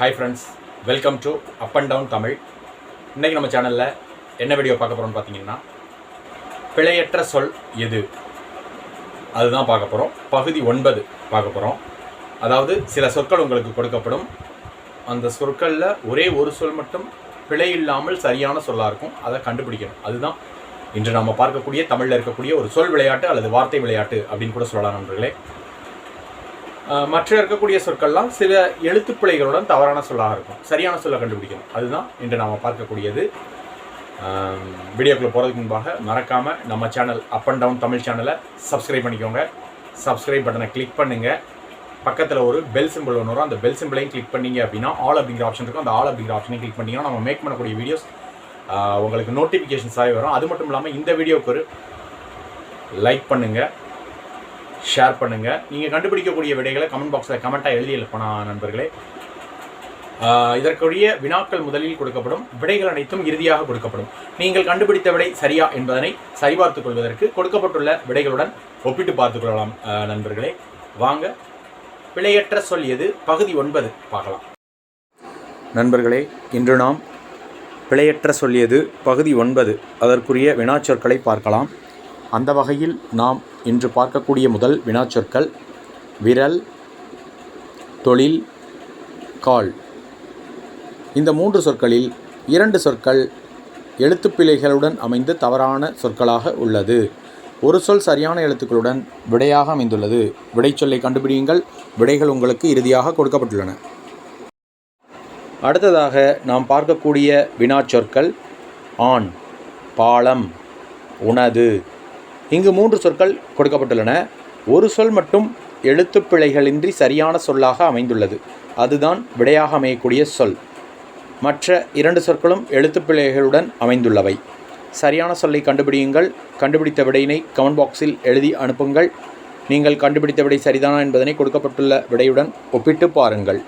Hi friends welcome to up and down Tamil இன்றைக்கி நம்ம சேனலில் என்ன வீடியோ பார்க்க போகிறோம்னு பார்த்தீங்கன்னா பிழையற்ற சொல் எது? அதுதான் பார்க்க போகிறோம் பகுதி ஒன்பது பார்க்க போகிறோம் அதாவது சில சொற்கள் உங்களுக்கு கொடுக்கப்படும். அந்த சொற்களில் ஒரே ஒரு சொல் மட்டும் பிழை இல்லாமல் சரியான சொல்லாக இருக்கும். அதை கண்டுபிடிக்கணும். அதுதான் இன்று நம்ம பார்க்கக்கூடிய தமிழில் இருக்கக்கூடிய ஒரு சொல் விளையாட்டு அல்லது வார்த்தை விளையாட்டு அப்படின்னு கூட சொல்லலாம் நண்பர்களே. மற்ற இருக்கக்கூடிய சொற்கள்லாம் சில எழுத்துப்பிழைகளுடன் தவறான சொல்லாக இருக்கும். சரியான சொல்லை கண்டுபிடிக்கணும். அதுதான் இன்று நாம் பார்க்கக்கூடியது. வீடியோக்குள்ளே போகிறதுக்கு முன்பாக மறக்காமல் நம்ம channel up and down Tamil சேனலை சப்ஸ்கிரைப் பண்ணிக்கோங்க. சப்ஸ்கிரைப் பட்டனை கிளிக் பண்ணுங்கள் பக்கத்தில் ஒரு பெல் சிம்பிள் ஒன்று வரும். அந்த பெல் சிம்பிளையும் கிளிக் பண்ணீங்க அப்படின்னா ஆல் அப்படிங்கிற ஆப்ஷன் இருக்கும். அந்த ஆல் அப்படிங்கிற ஆப்ஷனையும் கிளிக் பண்ணிங்கன்னா நம்ம மேக் பண்ணக்கூடிய வீடியோஸ் உங்களுக்கு நோட்டிஃபிகேஷன்ஸாகவே வரும். அது மட்டும் இல்லாமல் இந்த வீடியோவுக்கு ஒரு லைக் பண்ணுங்கள் ஷேர் பண்ணுங்கள் நீங்கள் கண்டுபிடிக்கக்கூடிய விடைகளை கமெண்ட் பாக்ஸில் கமெண்ட்டாக எழுதி எழுப்பலாம் நண்பர்களே. இதற்குரிய வினாக்கள் முதலில் கொடுக்கப்படும். விடைகள் அனைத்தும் இறுதியாக கொடுக்கப்படும். நீங்கள் கண்டுபிடித்த விடை சரியா என்பதனை சரிபார்த்துக் கொள்வதற்கு கொடுக்கப்பட்டுள்ள விடைகளுடன் ஒப்பிட்டு பார்த்துக் கொள்ளலாம் நண்பர்களே. வாங்க பிழையற்ற சொல் எது? பகுதி ஒன்பது பார்க்கலாம். நண்பர்களே இன்று நாம் பிழையற்ற சொல்லியது பகுதி ஒன்பது. அதற்குரிய வினாச்சொற்களை பார்க்கலாம். அந்த வகையில் நாம் இன்று பார்க்கக்கூடிய முதல் வினாச்சொற்கள் விரல் தொழில் கால். இந்த மூன்று சொற்களில் இரண்டு சொற்கள் எழுத்துப்பிழைகளுடன் அமைந்து தவறான சொற்களாக உள்ளது. ஒரு சொல் சரியான எழுத்துக்களுடன் விடையாக அமைந்துள்ளது. விடைச்சொல்லை கண்டுபிடியுங்கள். விடைகள் உங்களுக்கு இறுதியாக கொடுக்கப்பட்டுள்ளன. அடுத்ததாக நாம் பார்க்கக்கூடிய வினாச்சொற்கள் ஆண் பாலம் உனது. இங்கு மூன்று சொற்கள் கொடுக்கப்பட்டுள்ளன. ஒரு சொல் மட்டும் எழுத்துப்பிழைகளின்றி சரியான சொல்லாக அமைந்துள்ளது. அதுதான் விடையாக அமையக்கூடிய சொல். மற்ற இரண்டு சொற்களும் எழுத்துப்பிழைகளுடன் அமைந்துள்ளவை. சரியான சொல்லை கண்டுபிடியுங்கள். கண்டுபிடித்த விடையினை கமெண்ட் பாக்ஸில் எழுதி அனுப்புங்கள். நீங்கள் கண்டுபிடித்த விடை சரிதானா என்பதனை கொடுக்கப்பட்டுள்ள விடையுடன் ஒப்பிட்டு பாருங்கள்.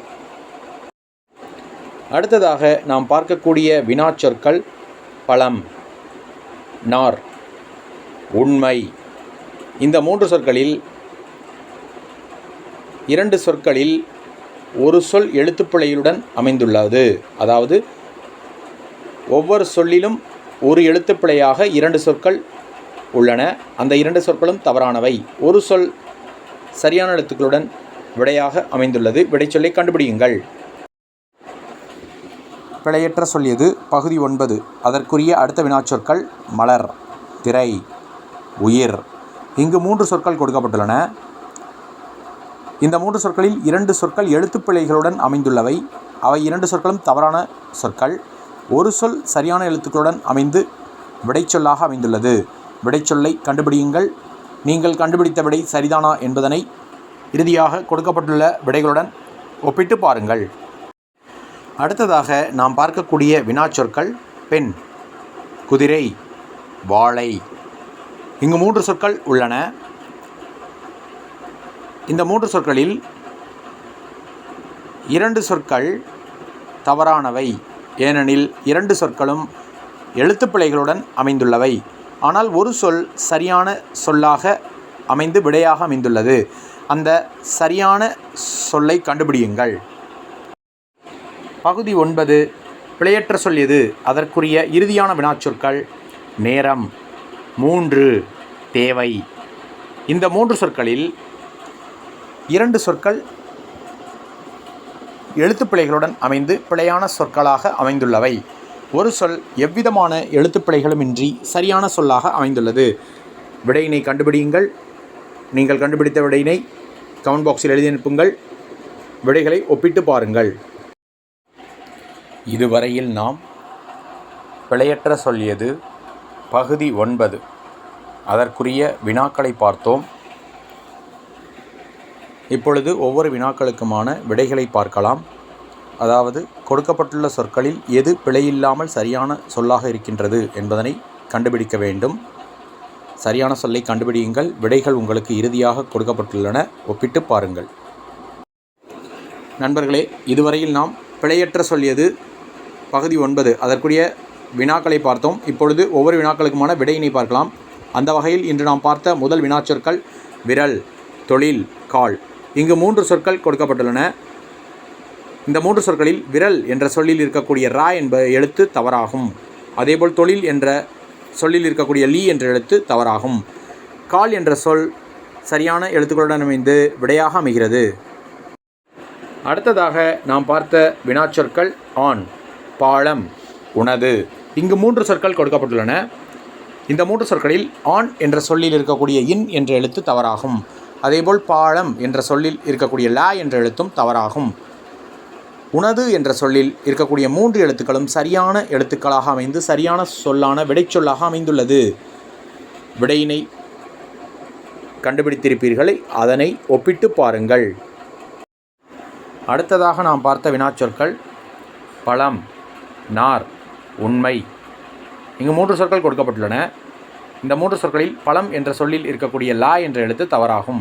அடுத்ததாக நாம் பார்க்கக்கூடிய வினாச்சொற்கள் பழம் நார். உண்மை. இந்த மூன்று சொற்களில் இரண்டு சொற்களில் ஒரு சொல் எழுத்துப்பிழையுடன் அமைந்துள்ளது. அதாவது ஒவ்வொரு சொல்லிலும் ஒரு எழுத்துப்பிழையாக இரண்டு சொற்கள் உள்ளன. அந்த இரண்டு சொற்களும் தவறானவை. ஒரு சொல் சரியான எழுத்துக்களுடன் விடையாக அமைந்துள்ளது. விடைச்சொல்லை கண்டுபிடியுங்கள். பிழையற்ற சொல்லியது பகுதி ஒன்பது. அதற்குரிய அடுத்த வினாச்சொற்கள் மலர் திரை. உயிர். இங்கு மூன்று சொற்கள் கொடுக்கப்பட்டுள்ளன. இந்த மூன்று சொற்களில் இரண்டு சொற்கள் எழுத்துப்பிழைகளுடன் அமைந்துள்ளவை. அவை இரண்டு சொற்களும் தவறான சொற்கள். ஒரு சொல் சரியான எழுத்துக்களுடன் அமைந்து விடைச்சொல்லாக அமைந்துள்ளது. விடைச்சொல்லை கண்டுபிடியுங்கள். நீங்கள் கண்டுபிடித்த விடை சரிதானா என்பதனை இறுதியாக கொடுக்கப்பட்டுள்ள விடைகளுடன் ஒப்பிட்டு பாருங்கள். அடுத்ததாக நாம் பார்க்கக்கூடிய வினாச்சொற்கள். பெண் குதிரை வாழை இங்கு மூன்று சொற்கள் உள்ளன. இந்த மூன்று சொற்களில் இரண்டு சொற்கள் தவறானவை. ஏனெனில் இரண்டு சொற்களும் எழுத்துப்பிழைகளுடன் அமைந்துள்ளவை. ஆனால் ஒரு சொல் சரியான சொல்லாக அமைந்து விடையாக அமைந்துள்ளது. அந்த சரியான சொல்லை கண்டுபிடியுங்கள். பகுதி ஒன்பது. பிழையற்ற சொல் எது? அதற்குரிய இறுதியான வினாச்சொற்கள் நேரம். மூன்று தேவை. இந்த மூன்று சொற்களில் இரண்டு சொற்கள் எழுத்துப்பிழைகளுடன் அமைந்து பிழையான சொற்களாக அமைந்துள்ளவை. ஒரு சொல் எவ்விதமான எழுத்துப்பிழைகளுமின்றி சரியான சொல்லாக அமைந்துள்ளது. விடையினை கண்டுபிடியுங்கள். நீங்கள் கண்டுபிடித்த விடையினை கமெண்ட் பாக்ஸில் எழுதி அனுப்புங்கள். விடைகளை ஒப்பிட்டு பாருங்கள். இதுவரையில் நாம் பிழையற்ற சொல் எது? பகுதி ஒன்பது. அதற்குரிய வினாக்களை பார்த்தோம். இப்பொழுது ஒவ்வொரு வினாக்களுக்குமான விடைகளை பார்க்கலாம். அதாவது கொடுக்கப்பட்டுள்ள சொற்களில் எது பிழையில்லாமல் சரியான சொல்லாக இருக்கின்றது என்பதனை கண்டுபிடிக்க வேண்டும். சரியான சொல்லை கண்டுபிடியுங்கள். விடைகள் உங்களுக்கு இறுதியாக கொடுக்கப்பட்டுள்ளன. ஒப்பிட்டு பாருங்கள். நண்பர்களே இதுவரையில் நாம் பிழையற்ற சொல்லியது பகுதி ஒன்பது. அதற்குரிய வினாக்களை பார்த்தோம். இப்பொழுது ஒவ்வொரு வினாக்களுக்குமான விடையினை பார்க்கலாம். அந்த வகையில் இன்று நாம் பார்த்த முதல் வினாச்சொற்கள் விரல் தொழில் கால். இங்கு மூன்று சொற்கள் கொடுக்கப்பட்டுள்ளன. இந்த மூன்று சொற்களில் விரல் என்ற சொல்லில் இருக்கக்கூடிய ரா என்ப எழுத்து தவறாகும். அதேபோல் தொழில் என்ற சொல்லில் இருக்கக்கூடிய லீ என்ற எழுத்து தவறாகும். கால் என்ற சொல் சரியான எழுத்துக்களுடன் அமைந்து விடையாக அமைகிறது. அடுத்ததாக நாம் பார்த்த வினாச்சொற்கள் ஆண் பாலம் உனது இங்கு மூன்று சொற்கள் கொடுக்கப்பட்டுள்ளன. இந்த மூன்று சொற்களில் ஆண் என்ற சொல்லில் இருக்கக்கூடிய இன் என்ற எழுத்து தவறாகும். அதேபோல் பாலம் என்ற சொல்லில் இருக்கக்கூடிய லா என்ற எழுத்தும் தவறாகும். உணது என்ற சொல்லில் இருக்கக்கூடிய மூன்று எழுத்துக்களும் சரியான எழுத்துக்களாக அமைந்து சரியான சொல்லான விடைச்சொல்லாக அமைந்துள்ளது. விடையினை கண்டுபிடித்திருப்பீர்கள். அதனை ஒப்பிட்டு பாருங்கள். அடுத்ததாக நாம் பார்த்த வினாச்சொற்கள் பழம் நார். உண்மை. இங்கு மூன்று சொற்கள் கொடுக்கப்பட்டுள்ளன. இந்த மூன்று சொற்களில் பழம் என்ற சொல்லில் இருக்கக்கூடிய லா என்ற எழுத்து தவறாகும்.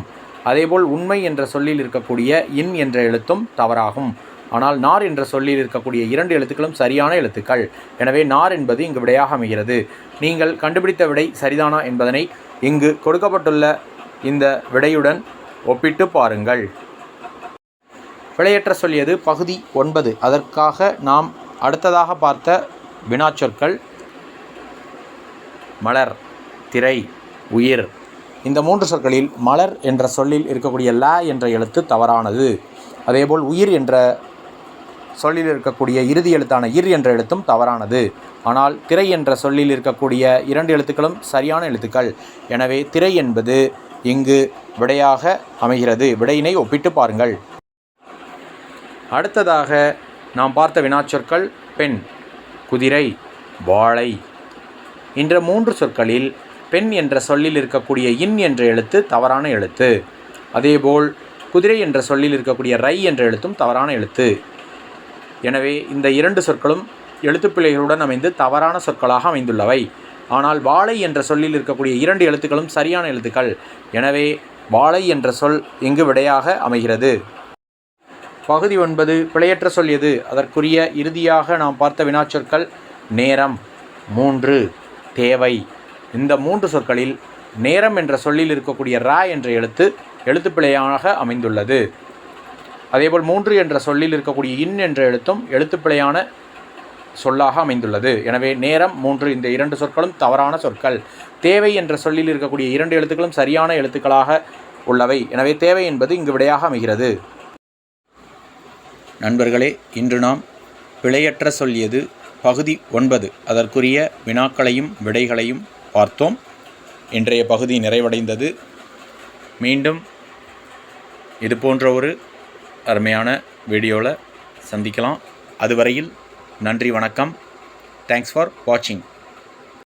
அதேபோல் உண்மை என்ற சொல்லில் இருக்கக்கூடிய இன் என்ற எழுத்தும் தவறாகும். ஆனால் நார் என்ற சொல்லில் இருக்கக்கூடிய இரண்டு எழுத்துக்களும் சரியான எழுத்துக்கள். எனவே நார் என்பது இங்கு விடையாக அமைகிறது. நீங்கள் கண்டுபிடித்த விடை சரிதானா என்பதனை இங்கு கொடுக்கப்பட்டுள்ள இந்த விடையுடன் ஒப்பிட்டு பாருங்கள். விளையற்ற சொல்லியது பகுதி ஒன்பது. அதற்காக நாம் அடுத்ததாக பார்த்த வினாச்சொற்கள் மலர் திரை உயிர். இந்த மூன்று சொற்களில் மலர் என்ற சொல்லில் இருக்கக்கூடிய ல என்ற எழுத்து தவறானது. அதேபோல் உயிர் என்ற சொல்லில் இருக்கக்கூடிய இறுதி எழுத்தான இர் என்ற எழுத்தும் தவறானது. ஆனால் திரை என்ற சொல்லில் இருக்கக்கூடிய இரண்டு எழுத்துக்களும் சரியான எழுத்துக்கள். எனவே திரை என்பது இங்கு விடையாக அமைகிறது. விடையினை ஒப்பிட்டு பாருங்கள். அடுத்ததாக நாம் பார்த்த வினாச்சொற்கள் பெண். குதிரை வாழை என்ற மூன்று சொற்களில் பெண் என்ற சொல்லில் இருக்கக்கூடிய இன் என்ற எழுத்து தவறான எழுத்து. அதேபோல் குதிரை என்ற சொல்லில் இருக்கக்கூடிய ரை என்ற எழுத்தும் தவறான எழுத்து. எனவே இந்த இரண்டு சொற்களும் எழுத்துப்பிழைகளுடன் அமைந்து தவறான சொற்களாக அமைந்துள்ளவை. ஆனால் வாழை என்ற சொல்லில் இருக்கக்கூடிய இரண்டு எழுத்துக்களும் சரியான எழுத்துக்கள். எனவே வாழை என்ற சொல் இங்கு விடையாக அமைகிறது. பகுதி ஒன்பது பிழையற்ற சொல் எது? அதற்குரிய இறுதியாக நாம் பார்த்த வினாச்சொற்கள் நேரம் மூன்று தேவை. இந்த மூன்று சொற்களில் நேரம் என்ற சொல்லில் இருக்கக்கூடிய ரா என்ற எழுத்து எழுத்துப்பிழையாக அமைந்துள்ளது. அதேபோல் மூன்று என்ற சொல்லில் இருக்கக்கூடிய இன் என்ற எழுத்தும் எழுத்துப்பிழையான சொல்லாக அமைந்துள்ளது. எனவே நேரம் மூன்று இந்த இரண்டு சொற்களும் தவறான சொற்கள். தேவை என்ற சொல்லில் இருக்கக்கூடிய இரண்டு எழுத்துக்களும் சரியான எழுத்துக்களாக உள்ளவை. எனவே தேவை என்பது இங்கு விடையாக அமைகிறது. நண்பர்களே இன்று நாம் பிழையற்ற சொல்லியது பகுதி ஒன்பது. அதற்குரிய வினாக்களையும் விடைகளையும் பார்த்தோம். இன்றைய பகுதி நிறைவடைந்தது. மீண்டும் இது போன்ற ஒரு அருமையான வீடியோவில் சந்திக்கலாம். அதுவரையில் நன்றி வணக்கம். தேங்க்ஸ் ஃபார் வாட்சிங்